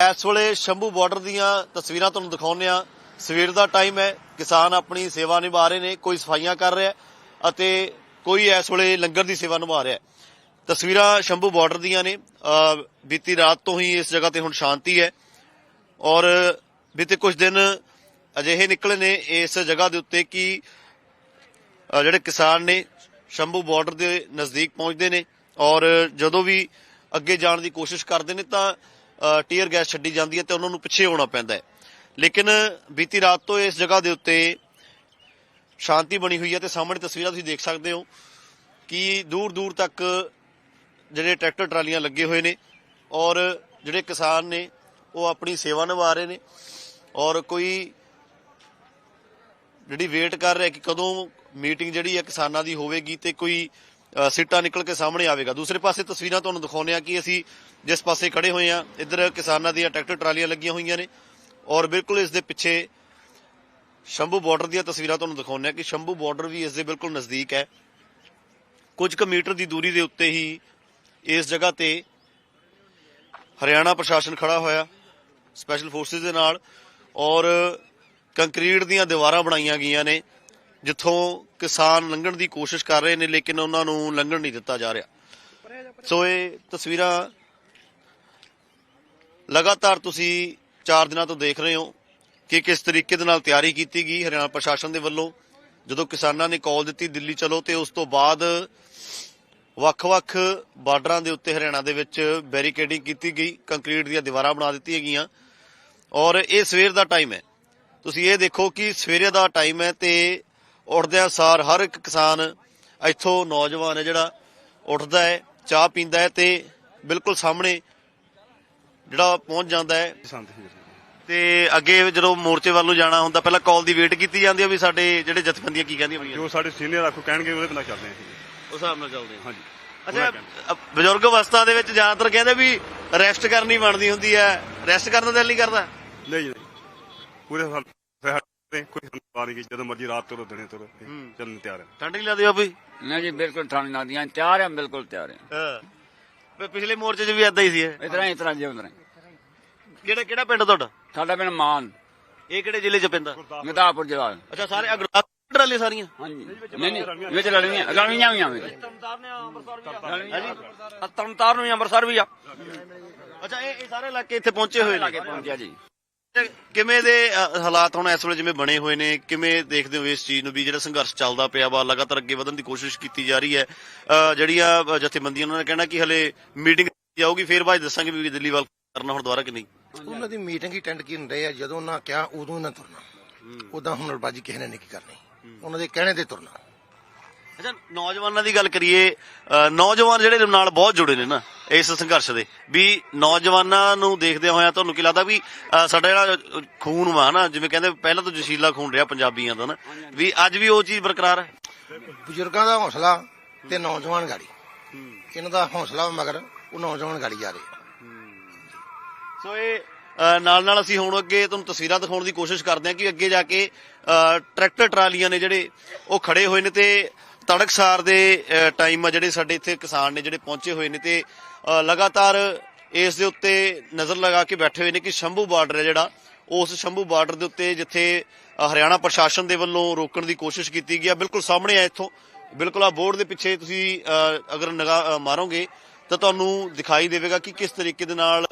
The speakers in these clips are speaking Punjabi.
ਇਸ ਵੇਲੇ ਸ਼ੰਭੂ ਬਾਰਡਰ ਦੀਆਂ ਤਸਵੀਰਾਂ ਤੁਹਾਨੂੰ ਦਿਖਾਉਂਦੇ ਆ ਸਵੇਰ ਦਾ ਟਾਈਮ ਹੈ, ਕਿਸਾਨ ਆਪਣੀ ਸੇਵਾ ਨਿਭਾ ਰਹੇ ਨੇ, ਕੋਈ ਸਫਾਈਆਂ ਕਰ ਰਿਹਾ ਅਤੇ ਕੋਈ ਇਸ ਵੇਲੇ ਲੰਗਰ ਦੀ ਸੇਵਾ ਨਿਭਾ ਰਿਹਾ ਤਸਵੀਰਾਂ ਸ਼ੰਭੂ ਬਾਰਡਰ ਦੀਆਂ ਨੇ। ਬੀਤੀ ਰਾਤ ਤੋਂ ਹੀ ਇਸ ਜਗ੍ਹਾ ਤੇ ਹੁਣ ਸ਼ਾਂਤੀ ਹੈ ਔਰ ਬੀਤੇ ਕੁਝ ਦਿਨ ਅਜਿਹੇ ਨਿਕਲੇ ਨੇ ਇਸ ਜਗ੍ਹਾ ਦੇ ਉੱਤੇ ਕਿ ਜਿਹੜੇ ਕਿਸਾਨ ਨੇ ਸ਼ੰਭੂ ਬਾਰਡਰ ਦੇ ਨਜ਼ਦੀਕ ਪਹੁੰਚਦੇ ਨੇ ਔਰ ਜਦੋਂ ਵੀ ਅੱਗੇ ਜਾਣ ਦੀ ਕੋਸ਼ਿਸ਼ ਕਰਦੇ ਨੇ ਤਾਂ ਟੀਅਰ ਗੈਸ ਛੱਡੀ ਜਾਂਦੀ ਹੈ ਤੇ ਉਹਨਾਂ ਨੂੰ ਪਿੱਛੇ ਹੋਣਾ ਪੈਂਦਾ ਹੈ। ਲੇਕਿਨ ਬੀਤੀ ਰਾਤ ਤੋਂ ਇਸ ਜਗ੍ਹਾ ਦੇ ਉੱਤੇ ਸ਼ਾਂਤੀ ਬਣੀ ਹੋਈ ਹੈ ਤੇ ਸਾਹਮਣੇ ਤਸਵੀਰਾਂ ਤੁਸੀਂ ਦੇਖ ਸਕਦੇ ਹੋ ਕਿ ਦੂਰ ਦੂਰ ਤੱਕ ਜਿਹੜੇ ਟਰੈਕਟਰ ਟਰਾਲੀਆਂ ਲੱਗੇ ਹੋਏ ਨੇ ਔਰ ਜਿਹੜੇ ਕਿਸਾਨ ਨੇ ਉਹ ਆਪਣੀ ਸੇਵਾ ਨਿਭਾ ਰਹੇ ਨੇ ਔਰ ਕੋਈ ਜਿਹੜੀ ਵੇਟ ਕਰ ਰਿਹਾ ਕਿ ਕਦੋਂ ਮੀਟਿੰਗ ਜਿਹੜੀ ਹੈ ਕਿਸਾਨਾਂ ਦੀ ਹੋਵੇਗੀ ਤੇ ਕੋਈ ਸਿੱਟਾ ਨਿਕਲ ਕੇ ਸਾਹਮਣੇ ਆਵੇਗਾ। ਦੂਸਰੇ ਪਾਸੇ ਤਸਵੀਰਾਂ ਤੁਹਾਨੂੰ ਦਿਖਾਉਂਦੇ ਆ ਕਿ ਅਸੀਂ ਜਿਸ ਪਾਸੇ ਖੜੇ ਹੋਏ ਆ ਇੱਧਰ ਕਿਸਾਨਾਂ ਦੀਆਂ ਟਰੈਕਟਰ ਟਰਾਲੀਆਂ ਲੱਗੀਆਂ ਹੋਈਆਂ ਨੇ ਔਰ ਬਿਲਕੁਲ ਇਸ ਦੇ ਪਿੱਛੇ ਸ਼ੰਭੂ ਬਾਰਡਰ ਦੀਆਂ ਤਸਵੀਰਾਂ ਤੁਹਾਨੂੰ ਦਿਖਾਉਂਦੇ ਆ ਕਿ ਸ਼ੰਭੂ ਬਾਰਡਰ ਵੀ ਇਸ ਦੇ ਬਿਲਕੁਲ ਨਜ਼ਦੀਕ ਹੈ। ਕੁਝ ਕੁ ਮੀਟਰ ਦੀ ਦੂਰੀ ਦੇ ਉੱਤੇ ਹੀ ਇਸ ਜਗ੍ਹਾ ਤੇ ਹਰਿਆਣਾ ਪ੍ਰਸ਼ਾਸਨ ਖੜਾ ਹੋਇਆ ਸਪੈਸ਼ਲ ਫੋਰਸਿਸ ਦੇ ਨਾਲ ਔਰ ਕੰਕਰੀਟ ਦੀਆਂ ਦੀਵਾਰਾਂ ਬਣਾਈਆਂ ਗਈਆਂ ਨੇ। ਜਿੱਥੋਂ ਕਿਸਾਨ ਲੰਘਣ ਦੀ ਕੋਸ਼ਿਸ਼ ਕਰ ਰਹੇ ਨੇ, ਲੇਕਿਨ ਉਹਨਾਂ ਨੂੰ ਲੰਘਣ ਨਹੀਂ ਦਿੱਤਾ ਜਾ ਰਿਹਾ। ਸੋ ਇਹ ਤਸਵੀਰਾਂ ਲਗਾਤਾਰ ਤੁਸੀਂ 4 ਦਿਨਾਂ ਤੋਂ ਦੇਖ ਰਹੇ ਹੋ ਕਿ ਕਿਸ ਤਰੀਕੇ ਦੇ ਨਾਲ ਤਿਆਰੀ ਕੀਤੀ ਗਈ ਹਰਿਆਣਾ ਪ੍ਰਸ਼ਾਸਨ ਦੇ ਵੱਲੋਂ। ਜਦੋਂ ਕਿਸਾਨਾਂ ਨੇ ਕਾਲ ਦਿੱਤੀ ਦਿੱਲੀ ਚਲੋ ਤੇ ਉਸ ਤੋਂ ਬਾਅਦ ਵੱਖ-ਵੱਖ ਬਾਰਡਰਾਂ ਦੇ ਉੱਤੇ ਹਰਿਆਣਾ ਦੇ ਵਿੱਚ ਬੈਰੀਕੇਡਿੰਗ ਕੀਤੀ ਗਈ, ਕੰਕਰੀਟ ਦੀਆਂ ਦੀਵਾਰਾਂ ਬਣਾ ਦਿੱਤੀਆਂ ਗਈਆਂ। ਔਰ ਇਹ ਸਵੇਰ ਦਾ ਟਾਈਮ ਹੈ। ਤੁਸੀਂ ਇਹ ਦੇਖੋ ਕਿ ਸਵੇਰੇ ਦਾ ਟਾਈਮ ਹੈ ਤੇ ਉੱਠਦਿਆਂ ਸਾਰ ਹਰ ਇੱਕ ਕਿਸਾਨ ਇੱਥੋਂ ਨੌਜਵਾਨ ਹੈ ਜਿਹੜਾ ਉੱਠਦਾ ਹੈ ਚਾਹ ਪੀਂਦਾ ਹੈ ਤੇ ਬਿਲਕੁਲ ਸਾਹਮਣੇ ਜਿਹੜਾ ਪਹੁੰਚ ਜਾਂਦਾ ਹੈ। ਤੇ ਅੱਗੇ ਜਦੋਂ ਮੋਰਚੇ ਵੱਲ ਨੂੰ ਜਾਣਾ ਹੁੰਦਾ ਪਹਿਲਾਂ ਕਾਲ ਦੀ ਵੇਟ ਕੀਤੀ ਜਾਂਦੀ ਹੈ ਵੀ ਸਾਡੇ ਜਿਹੜੇ ਜਥੇਬੰਦੀਆਂ ਕੀ ਕਹਿੰਦੀਆਂ ਪਈਆਂ ਜੋ ਸਾਡੇ ਸੀਨੀਅਰ ਆਖੋ ਕਹਿਣਗੇ ਉਹਦੇ ਬਿਨਾਂ ਚੱਲਦੇ ਅਸੀਂ। ਉਸ ਹਿਸਾਬ ਨਾਲ ਚੱਲਦੇ ਆ। ਹਾਂਜੀ। ਅੱਛਾ ਬਜ਼ੁਰਗ ਅਵਸਥਾ ਦੇ ਵਿੱਚ ਜ਼ਿਆਦਾਤਰ ਕਹਿੰਦੇ ਵੀ ਰੈਸਟ ਕਰਨੀ ਬਣਦੀ ਹੁੰਦੀ ਹੈ। ਰੈਸਟ ਕਰਨ ਦਾ ਦਿਲ ਨਹੀਂ ਕਰਦਾ? ਨਹੀਂ ਜੀ ਪੂਰੇ ਸਾਲ ਤੇ ਕੋਈ ਹੰਕਾਰ ਨਹੀਂ ਜਦੋਂ ਮਰਜ਼ੀ ਰਾਤ ਤੋਂ ਦਿਨੇ ਤੋਂ ਚੱਲਣ ਨੂੰ ਤਿਆਰ ਹੈ। ਠੰਡ ਨਹੀਂ ਲੱਗਦੀ ਬਾਬੀ ਨਹੀਂ ਜੀ ਬਿਲਕੁਲ ਠੰਡ ਲੱਗਦੀ ਹੈ ਤਿਆਰ ਹਾਂ ਬਿਲਕੁਲ ਤਿਆਰ ਹਾਂ। ਹਾਂ। ਵੀ ਪਿਛਲੇ ਮੋਰਚੇ 'ਚ ਵੀ ਏਦਾਂ ਹੀ ਸੀ ਇਹ। ਇਤਨਾ ਹੀ ਇਤਨਾ ਜਿਉਂ ਰਹੇ ਕਿਹੜਾ ਕਿਹੜਾ ਪਿੰਡ ਤੁਹਾਡਾ? ਸਾਡਾ ਪਿੰਡ ਮਾਨ। ਇਹ ਕਿਹੜੇ ਜ਼ਿਲ੍ਹੇ 'ਚ ਪੈਂਦਾ ਗਦਾਪੁਰ ਜ਼ਿਲ੍ਹਾ। ਅੱਛਾ ਸਾਰੇ ਅਗਰਾ ਟਰਾਲੇ ਸਾਰੀਆਂ? ਹਾਂਜੀ। ਨਹੀਂ ਨਹੀਂ ਵਿੱਚ ਲੜੀਆਂ ਲੜੀਆਂ ਹੋਈਆਂ ਵਿੱਚ। ਤਰਨਤਾਰਨ ਵੀ ਅੰਮ੍ਰਿਤਸਰ ਵੀ ਆ। ਅੱਛਾ ਇਹ ਇਹ ਸਾਰੇ ਇਲਾਕੇ ਇੱਥੇ ਪਹੁੰਚੇ ਹੋਏ ਲਾਗੇ ਨੇ ਪਹੁੰਚਿਆ ਜੀ। ਕਿਵੇਂ ਦੇ ਹਾਲਾਤ ਹੁਣ ਇਸ ਵੇਲੇ ਜਿਵੇਂ ਬਣੇ ਹੋਏ ਨੇ? ਕਿਵੇਂ ਦੇਖਦੇ ਹੋ ਇਸ ਚੀਜ਼ ਨੂੰ ਵੀ ਜਿਹੜਾ ਸੰਘਰਸ਼ ਚੱਲਦਾ ਪਿਆ ਵਾ? ਲਗਾਤਾਰ ਅੱਗੇ ਵਧਣ ਦੀ ਕੋਸ਼ਿਸ਼ ਕੀਤੀ ਜਾ ਰਹੀ ਹੈ। ਜਿਹੜੀਆਂ ਜਥੇਬੰਦੀਆਂ ਉਹਨਾਂ ਨੇ ਕਹਿਣਾ ਕਿ ਹਲੇ ਮੀਟਿੰਗ ਜਾਊਗੀ। ਫੇਰ ਬਾਅਦ ਦੱਸਾਂਗੇ ਵੀ ਦਿੱਲੀ ਵੱਲ ਕਰਨਾ ਹੁਣ ਦੁਬਾਰਾ ਕਿ ਨਹੀਂ। ਉਹਨਾਂ ਦੀ ਮੀਟਿੰਗ ਹੀ ਟੈਂਡ ਕੀ ਹੁੰਦੇ ਆ। ਜਦੋਂ ਉਹਨਾਂ ਕਿਹਾ ਉਦੋਂ ਇਹਨਾਂ ਤੁਰਨਾ। ਉਦਾਂ ਹੁਨਰਬਾਜੀ ਕਿਸੇ ਨੇ ਨਹੀਂ ਕੀ ਕਰਨੀ। ਉਹਨਾਂ ਦੇ ਕਹਿਣੇ ਤੇ ਤੁਰਨਾ। ਅੱਛਾ ਨੌਜਵਾਨਾਂ ਦੀ ਗੱਲ ਕਰੀਏ ਨੌਜਵਾਨ ਜਿਹੜੇ ਨਾਲ ਬਹੁਤ ਜੁੜੇ ਨੇ ਨਾ ਇਸ ਸੰਘਰਸ਼ ਦੇ। ਵੀ ਨੌਜਵਾਨਾਂ ਨੂੰ ਦੇਖਦੇ ਹੋਇਆ ਤੁਹਾਨੂੰ ਕੀ ਲੱਗਦਾ ਵੀ ਸਾਡਾ ਜਿਹੜਾ ਖੂਨ ਵਾ ਨਾ ਜਿਵੇਂ ਕਹਿੰਦੇ ਪਹਿਲਾਂ ਤੋਂ ਜਸ਼ੀਲਾ ਖੂਨ ਰਿਹਾ ਪੰਜਾਬੀਆਂ ਦਾ ਨਾ ਵੀ ਅੱਜ ਵੀ ਉਹ ਚੀਜ਼ ਬਰਕਰਾਰ ਹੈ? ਬਜ਼ੁਰਗਾਂ ਦਾ ਹੌਸਲਾ ਤੇ ਨੌਜਵਾਨ ਗਾੜੀ। ਇਹਨਾਂ ਦਾ ਹੌਸਲਾ ਮਗਰ ਉਹ ਨੌਜਵਾਨ ਗਾੜੀ ਜਾ ਰਹੇ ਸੋ ਇਹ ਨਾਲ ਨਾਲ ਅਸੀਂ ਹੁਣ ਅੱਗੇ ਤੁਹਾਨੂੰ ਤਸਵੀਰਾਂ ਦਿਖਾਉਣ ਦੀ ਕੋਸ਼ਿਸ਼ ਕਰਦੇ ਹਾਂ ਕਿ ਅੱਗੇ ਜਾ ਕੇ ਟਰੈਕਟਰ ਟਰਾਲੀਆਂ ਨੇ ਜਿਹੜੇ ਉਹ ਖੜੇ ਹੋਏ ਨੇ ਤੇ ਤੜਕਸਾਰ ਦੇ ਟਾਈਮ ਆ ਜਿਹੜੇ ਸਾਡੇ ਇੱਥੇ ਕਿਸਾਨ ਨੇ ਜਿਹੜੇ ਪਹੁੰਚੇ ਹੋਏ ਨੇ ਤੇ ਲਗਾਤਾਰ ਇਸ ਦੇ ਉੱਤੇ ਨਜ਼ਰ ਲਗਾ ਕੇ ਬੈਠੇ ਹੋਏ ਨੇ ਕਿ ਸ਼ੰਭੂ ਬਾਰਡਰ ਹੈ ਜਿਹੜਾ, ਉਸ ਸ਼ੰਭੂ ਬਾਰਡਰ ਦੇ ਉੱਤੇ ਜਿੱਥੇ ਹਰਿਆਣਾ ਪ੍ਰਸ਼ਾਸਨ ਦੇ ਵੱਲੋਂ ਰੋਕਣ ਦੀ ਕੋਸ਼ਿਸ਼ ਕੀਤੀ ਗਈ ਆ। ਬਿਲਕੁਲ ਸਾਹਮਣੇ ਆ ਇੱਥੋਂ। ਬਿਲਕੁਲ ਆ ਬੋਰਡ ਦੇ ਪਿੱਛੇ ਤੁਸੀਂ ਅਗਰ ਨਿਗਾਹ ਮਾਰੋਗੇ ਤਾਂ ਤੁਹਾਨੂੰ ਦਿਖਾਈ ਦੇਵੇਗਾ ਕਿ ਕਿਸ ਤਰੀਕੇ ਦੇ ਨਾਲ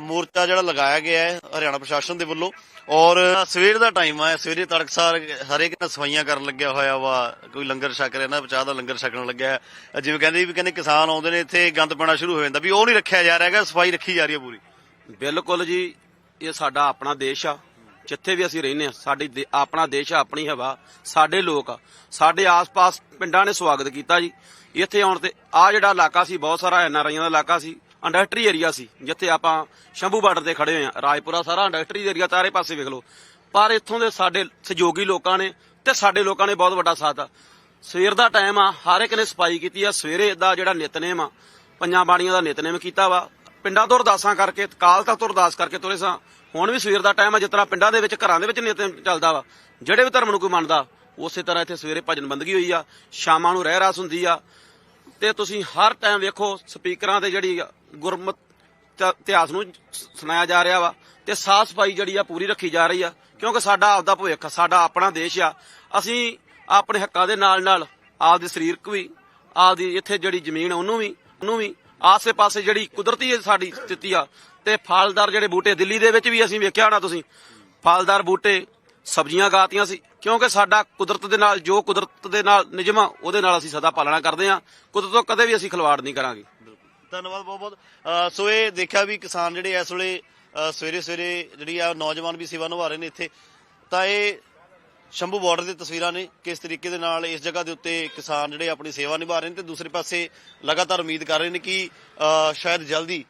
ਮੋਰਚਾ ਜਿਹੜਾ ਲਗਾਇਆ ਗਿਆ ਹੈ ਹਰਿਆਣਾ ਪ੍ਰਸ਼ਾਸਨ ਦੇ ਵੱਲੋਂ। ਔਰ ਸਵੇਰ ਦਾ ਟਾਈਮ ਆ, ਸਵੇਰੇ ਤੜਕਸਾਰ ਹਰੇਕ ਨੇ ਸਫਾਈਆਂ ਕਰਨ ਲੱਗਿਆ ਹੋਇਆ ਵਾ, ਕੋਈ ਲੰਗਰ ਛਕ ਰਿਹਾ ਨਾ, ਚਾਹ ਦਾ ਲੰਗਰ ਛਕਣ ਲੱਗਿਆ ਜਿਵੇਂ ਕਹਿੰਦੇ ਵੀ ਕਹਿੰਦੇ ਕਿਸਾਨ ਆਉਂਦੇ ਨੇ, ਇੱਥੇ ਗੰਦ ਪੈਣਾ ਸ਼ੁਰੂ ਹੋ ਜਾਂਦਾ ਵੀ ਉਹ ਨਹੀਂ ਰੱਖਿਆ ਜਾ ਰਿਹਾ ਹੈਗਾ, ਸਫ਼ਾਈ ਰੱਖੀ ਜਾ ਰਹੀ ਹੈ ਪੂਰੀ। ਬਿਲਕੁਲ ਜੀ, ਇਹ ਸਾਡਾ ਆਪਣਾ ਦੇਸ਼ ਆ। ਜਿੱਥੇ ਵੀ ਅਸੀਂ ਰਹਿੰਦੇ ਆ ਸਾਡੀ ਦੇ- ਆਪਣਾ ਦੇਸ਼ ਆ, ਆਪਣੀ ਹਵਾ, ਸਾਡੇ ਲੋਕ ਆ। ਸਾਡੇ ਆਸ-ਪਾਸ ਪਿੰਡਾਂ ਨੇ ਸਵਾਗਤ ਕੀਤਾ ਜੀ। ਇੱਥੇ ਆਉਣ ਤੇ ਆ ਜਿਹੜਾ ਇਲਾਕਾ ਸੀ, ਬਹੁਤ ਸਾਰਾ ਐਨਆਰਆਈਆਂ ਦਾ ਇਲਾਕਾ ਸੀ। ਇੰਡਸਟਰੀ ਏਰੀਆ ਸੀ, ਜਿੱਥੇ ਆਪਾਂ ਸ਼ੰਭੂ ਬਾਰਡਰ ਤੇ ਖੜੇ ਹੋਏ ਆ ਰਾਜਪੁਰਾ ਸਾਰਾ ਇੰਡਸਟਰੀ ਏਰੀਆ ਚਾਰੇ ਪਾਸੇ ਵੇਖ ਲਓ। ਪਰ ਇੱਥੋਂ ਦੇ ਸਾਡੇ ਸਹਿਯੋਗੀ ਲੋਕਾਂ ਨੇ ਤੇ ਸਾਡੇ ਲੋਕਾਂ ਨੇ ਬਹੁਤ ਵੱਡਾ ਸਾਥ ਆ। ਸਵੇਰ ਦਾ ਟਾਈਮ ਆ, ਹਰ ਇੱਕ ਨੇ ਸਫ਼ਾਈ ਕੀਤੀ ਆ, ਸਵੇਰੇ ਦਾ ਜਿਹੜਾ ਨਿਤਨੇਮ ਆ, ਪੰਜਾਂ ਬਾਣੀਆਂ ਦਾ ਨਿਤਨੇਮ ਕੀਤਾ ਵਾ। ਪਿੰਡਾਂ ਤੋਂ ਅਰਦਾਸਾਂ ਕਰਕੇ, ਕਾਲ ਤੱਕ ਤੋਂ ਅਰਦਾਸ ਕਰਕੇ ਤੁਰੇ ਸਾਂ। ਹੁਣ ਵੀ ਸਵੇਰ ਦਾ ਟਾਈਮ ਆ, ਜਿਸ ਤਰ੍ਹਾਂ ਪਿੰਡਾਂ ਦੇ ਵਿੱਚ ਘਰਾਂ ਦੇ ਵਿੱਚ ਨਿਤਨੇਮ ਚੱਲਦਾ ਵਾ, ਜਿਹੜੇ ਵੀ ਧਰਮ ਨੂੰ ਕੋਈ ਮੰਨਦਾ, ਉਸੇ ਤਰ੍ਹਾਂ ਇੱਥੇ ਸਵੇਰੇ ਭਜਨ ਬੰਦਗੀ ਹੋਈ ਆ, ਸ਼ਾਮਾਂ ਨੂੰ ਰਹਿ ਰਾਸ ਹੁੰਦੀ ਆ। ਤੇ ਤੁਸੀਂ ਹਰ ਟਾਈਮ ਵੇਖੋ ਸਪੀਕਰਾਂ ਤੇ ਜਿਹੜੀ ਗੁਰਮਤ ਤ- ਇਤਿਹਾਸ ਨੂੰ ਸੁਣਾਇਆ ਜਾ ਰਿਹਾ ਵਾ, ਤੇ ਸਾਫ਼ ਸਫ਼ਾਈ ਜਿਹੜੀ ਆ ਪੂਰੀ ਰੱਖੀ ਜਾ ਰਹੀ ਆ, ਕਿਉਂਕਿ ਸਾਡਾ ਆਪਦਾ ਭਵਿੱਖ ਸਾਡਾ ਆਪਣਾ ਦੇਸ਼ ਆ। ਅਸੀਂ ਆਪਣੇ ਹੱਕਾਂ ਦੇ ਨਾਲ ਨਾਲ ਆਪਦੇ ਸਰੀਰਕ ਵੀ, ਆਪਦੀ ਇੱਥੇ ਜਿਹੜੀ ਜ਼ਮੀਨ ਉਹਨੂੰ ਵੀ ਉਹਨੂੰ ਵੀ, ਆਸੇ-ਪਾਸੇ ਜਿਹੜੀ ਕੁਦਰਤੀ ਸਾਡੀ ਸਥਿਤੀ ਆ, ਤੇ ਫਲਦਾਰ ਜਿਹੜੇ ਬੂਟੇ ਦਿੱਲੀ ਦੇ ਵਿੱਚ ਵੀ ਅਸੀਂ ਵੇਖਿਆ ਹੋਣਾ ਤੁਸੀਂ, ਫਲਦਾਰ ਬੂਟੇ ਸਬਜ਼ੀਆਂ ਗਾਤੀਆਂ ਸੀ ਕਿਉਂਕਿ ਸਾਡਾ ਕੁਦਰਤ ਦੇ ਨਾਲ, ਜੋ ਕੁਦਰਤ ਦੇ ਨਾਲ ਨਿਯਮ ਆ, ਉਹਦੇ ਨਾਲ ਅਸੀਂ ਸਦਾ ਪਾਲਣਾ ਕਰਦੇ ਹਾਂ। ਕੁਦਰਤ ਤੋਂ ਕਦੇ ਵੀ ਅਸੀਂ ਖਿਲਵਾੜ ਨਹੀਂ ਕਰਾਂਗੇ। ਧੰਨਵਾਦ ਬਹੁਤ ਬਹੁਤ। ਸੋ ਇਹ ਦੇਖਿਆ ਵੀ ਕਿਸਾਨ ਜਿਹੜੇ ਇਸ ਵੇਲੇ ਸਵੇਰੇ ਸਵੇਰੇ ਜਿਹੜੀ ਆ ਨੌਜਵਾਨ ਵੀ ਸੇਵਾ ਨਿਭਾ ਰਹੇ ਨੇ ਇੱਥੇ, ਤਾਂ ਇਹ ਸ਼ੰਭੂ ਬਾਰਡਰ ਦੀ ਤਸਵੀਰਾਂ ਨੇ ਕਿਸ ਤਰੀਕੇ ਦੇ ਨਾਲ ਇਸ ਜਗ੍ਹਾ ਦੇ ਉੱਤੇ ਕਿਸਾਨ ਜਿਹੜੇ ਆਪਣੀ ਸੇਵਾ ਨਿਭਾ ਰਹੇ ਨੇ ਤੇ ਦੂਸਰੇ ਪਾਸੇ ਲਗਾਤਾਰ ਉਮੀਦ ਕਰ ਰਹੇ ਨੇ ਕਿ ਸ਼ਾਇਦ ਜਲਦੀ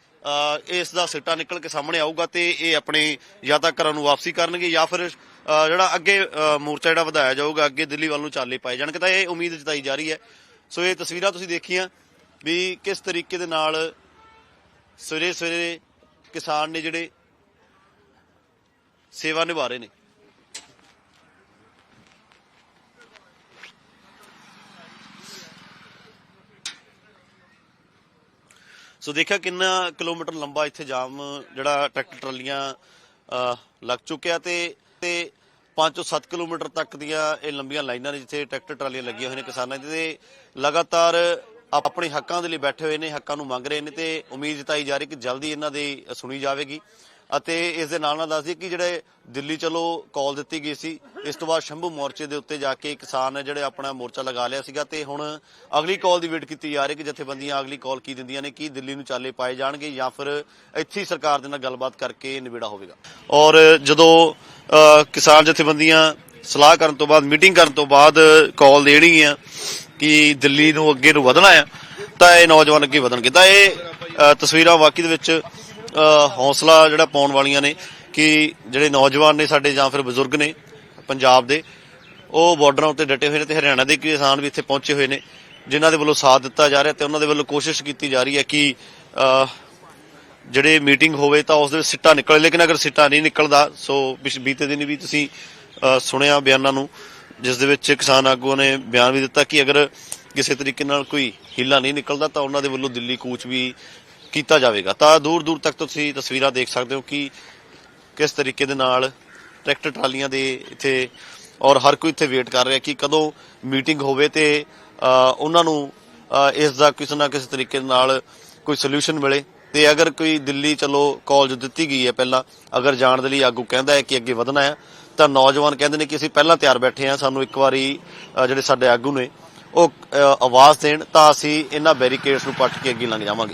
ਇਸ ਦਾ ਸਿੱਟਾ ਨਿਕਲ ਕੇ ਸਾਹਮਣੇ ਆਊਗਾ ਤੇ ਇਹ ਆਪਣੇ ਜਾਂ ਤਾਂ ਘਰਾਂ ਨੂੰ ਵਾਪਸੀ ਕਰਨਗੇ ਜਾਂ ਫਿਰ ਜਿਹੜਾ ਅੱਗੇ ਮੋਰਚਾ ਜਿਹੜਾ ਵਧਾਇਆ ਜਾਊਗਾ, ਅੱਗੇ ਦਿੱਲੀ ਵੱਲ ਨੂੰ ਚਾਲੇ ਪਾਏ ਜਾਣਗੇ। ਤਾਂ ਇਹ ਉਮੀਦ ਜਤਾਈ ਜਾ ਰਹੀ ਹੈ। ਸੋ ਇਹ ਤਸਵੀਰਾਂ ਤੁਸੀਂ ਦੇਖੀਆਂ ਵੀ ਕਿਸ ਤਰੀਕੇ ਦੇ ਨਾਲ ਸਵੇਰੇ ਸਵੇਰੇ ਕਿਸਾਨ ਨੇ ਜਿਹੜੇ ਸੇਵਾ ਨਿਭਾ ਰਹੇ ਨੇ। ਸੋ ਦੇਖਿਆ ਕਿੰਨਾ ਕਿਲੋਮੀਟਰ ਲੰਬਾ ਇੱਥੇ ਜਾਮ, ਜਿਹੜਾ ਟਰੈਕਟਰ ਟਰਾਲੀਆਂ ਲੱਗ ਚੁੱਕਿਆ ਤੇ ਤੇ 5 ਤੋਂ 7 ਕਿਲੋਮੀਟਰ ਤੱਕ ਦੀਆਂ ਇਹ ਲੰਬੀਆਂ ਲਾਈਨਾਂ ਨੇ ਜਿੱਥੇ ਟਰੈਕਟਰ ਟਰਾਲੀਆਂ ਲੱਗੀਆਂ ਹੋਈਆਂ ਨੇ ਕਿਸਾਨਾਂ ਦੀ ਤੇ ਲਗਾਤਾਰ ਆਪਣੇ ਹੱਕਾਂ ਦੇ ਲਈ ਬੈਠੇ ਹੋਏ ਨੇ, ਹੱਕਾਂ ਨੂੰ ਮੰਗ ਰਹੇ ਨੇ ਤੇ ਉਮੀਦ ਜਤਾਈ ਜਾ ਰਹੀ ਕਿ ਜਲਦੀ ਇਹਨਾਂ ਦੀ ਸੁਣੀ ਜਾਵੇਗੀ। ਅਤੇ ਇਸ ਦੇ ਨਾਲ ਨਾਲ ਦੱਸਦੀ ਕਿ ਜਿਹੜੇ ਦਿੱਲੀ ਚਲੋ ਕਾਲ ਦਿੱਤੀ ਗਈ ਸੀ, ਇਸ ਤੋਂ ਬਾਅਦ ਸ਼ੰਭੂ ਮੋਰਚੇ ਦੇ ਉੱਤੇ ਜਾ ਕੇ ਕਿਸਾਨ ਨੇ ਜਿਹੜੇ ਆਪਣਾ ਮੋਰਚਾ ਲਗਾ ਲਿਆ ਸੀਗਾ ਤੇ ਹੁਣ ਅਗਲੀ ਕਾਲ ਦੀ ਵੇਟ ਕੀਤੀ ਜਾ ਰਹੀ ਕਿ ਜਥੇਬੰਦੀਆਂ ਅਗਲੀ ਕਾਲ ਕੀ ਦਿੰਦੀਆਂ ਨੇ, ਕਿ ਦਿੱਲੀ ਨੂੰ ਚਾਲੇ ਪਾਏ ਜਾਣਗੇ ਜਾਂ ਫਿਰ ਇੱਥੇ ਸਰਕਾਰ ਦੇ ਨਾਲ ਗੱਲਬਾਤ ਕਰਕੇ ਨਿਬੇੜਾ ਹੋਵੇਗਾ। ਔਰ ਜਦੋਂ ਕਿਸਾਨ ਜਥੇਬੰਦੀਆਂ ਸਲਾਹ ਕਰਨ ਤੋਂ ਬਾਅਦ, ਮੀਟਿੰਗ ਕਰਨ ਤੋਂ ਬਾਅਦ ਕਾਲ ਆ ਕਿ ਦਿੱਲੀ ਨੂੰ ਅੱਗੇ ਨੂੰ ਵਧਣਾ ਆ, ਤਾਂ ਇਹ ਨੌਜਵਾਨ ਅੱਗੇ ਵਧਣਗੇ। ਤਾਂ ਇਹ ਤਸਵੀਰਾਂ ਵਾਕਈ ਦੇ ਵਿੱਚ ਹੌਸਲਾ ਜਿਹੜਾ ਪਾਉਣ ਵਾਲੀਆਂ ਨੇ ਕਿ ਜਿਹੜੇ ਨੌਜਵਾਨ ਨੇ ਸਾਡੇ ਜਾਂ ਫਿਰ ਬਜ਼ੁਰਗ ਨੇ ਪੰਜਾਬ ਦੇ, ਉਹ ਬਾਰਡਰਾਂ ਉੱਤੇ ਡਟੇ ਹੋਏ ਨੇ ਤੇ ਹਰਿਆਣਾ ਦੇ ਕਿਸਾਨ ਵੀ ਇੱਥੇ ਪਹੁੰਚੇ ਹੋਏ ਨੇ, ਜਿਨ੍ਹਾਂ ਦੇ ਵੱਲੋਂ ਸਾਥ ਦਿੱਤਾ ਜਾ ਰਿਹਾ ਤੇ ਉਹਨਾਂ ਦੇ ਵੱਲੋਂ ਕੋਸ਼ਿਸ਼ ਕੀਤੀ ਜਾ ਰਹੀ ਹੈ ਕਿ ਜਿਹੜੇ ਮੀਟਿੰਗ ਹੋਵੇ ਤਾਂ ਉਸ ਦੇ ਵਿੱਚ ਸਿੱਟਾ ਨਿਕਲੇ, ਲੇਕਿਨ ਅਗਰ ਸਿੱਟਾ ਨਹੀਂ ਨਿਕਲਦਾ, ਸੋ ਪਿਛ- ਬੀਤੇ ਦਿਨ ਵੀ ਤੁਸੀਂ ਸੁਣਿਆ ਬਿਆਨਾਂ ਨੂੰ, ਜਿਸ ਦੇ ਵਿੱਚ ਕਿਸਾਨ ਆਗੂਆਂ ਨੇ ਬਿਆਨ ਵੀ ਦਿੱਤਾ ਕਿ ਅਗਰ ਕਿਸੇ ਤਰੀਕੇ ਨਾਲ ਕੋਈ ਹੀਲਾ ਨਹੀਂ ਨਿਕਲਦਾ ਤਾਂ ਉਹਨਾਂ ਦੇ ਵੱਲੋਂ ਦਿੱਲੀ ਕੂਚ ਵੀ ਕੀਤਾ ਜਾਵੇਗਾ। ਤਾਂ ਦੂਰ ਦੂਰ ਤੱਕ ਤੁਸੀਂ ਤਸਵੀਰਾਂ ਦੇਖ ਸਕਦੇ ਹੋ ਕਿ ਕਿਸ ਤਰੀਕੇ ਦੇ ਨਾਲ ਟਰੈਕਟਰ ਟਰਾਲੀਆਂ ਦੇ ਇੱਥੇ ਔਰ ਹਰ ਕੋਈ ਇੱਥੇ ਵੇਟ ਕਰ ਰਿਹਾ ਕਿ ਕਦੋਂ ਮੀਟਿੰਗ ਹੋਵੇ ਤੇ ਉਹਨਾਂ ਨੂੰ ਇਸ ਦਾ ਕਿਸੇ ਨਾ ਕਿਸੇ ਤਰੀਕੇ ਨਾਲ ਕੋਈ ਸੋਲੂਸ਼ਨ ਮਿਲੇ। ਤੇ ਅਗਰ ਕੋਈ ਦਿੱਲੀ ਚਲੋ ਕਾਲ ਜੋ ਦਿੱਤੀ ਗਈ ਹੈ ਪਹਿਲਾਂ, ਅਗਰ ਜਾਣ ਦੇ ਲਈ ਆਗੂ ਕਹਿੰਦਾ ਹੈ ਕਿ ਅੱਗੇ ਵਧਣਾ ਹੈ, ਤਾਂ ਨੌਜਵਾਨ ਕਹਿੰਦੇ ਨੇ ਕਿ ਅਸੀਂ ਪਹਿਲਾਂ ਤਿਆਰ ਬੈਠੇ ਹਾਂ, ਸਾਨੂੰ ਇੱਕ ਵਾਰੀ ਜਿਹੜੇ ਸਾਡੇ ਆਗੂ ਨੇ, ਉਹ ਆਵਾਜ਼ ਦੇਣ ਤਾਂ ਅਸੀਂ ਇਹਨਾਂ ਬੈਰੀਕੇਡਸ ਨੂੰ ਪੱਟ ਕੇ ਅੱਗੇ ਲੰਘ ਜਾਵਾਂਗੇ।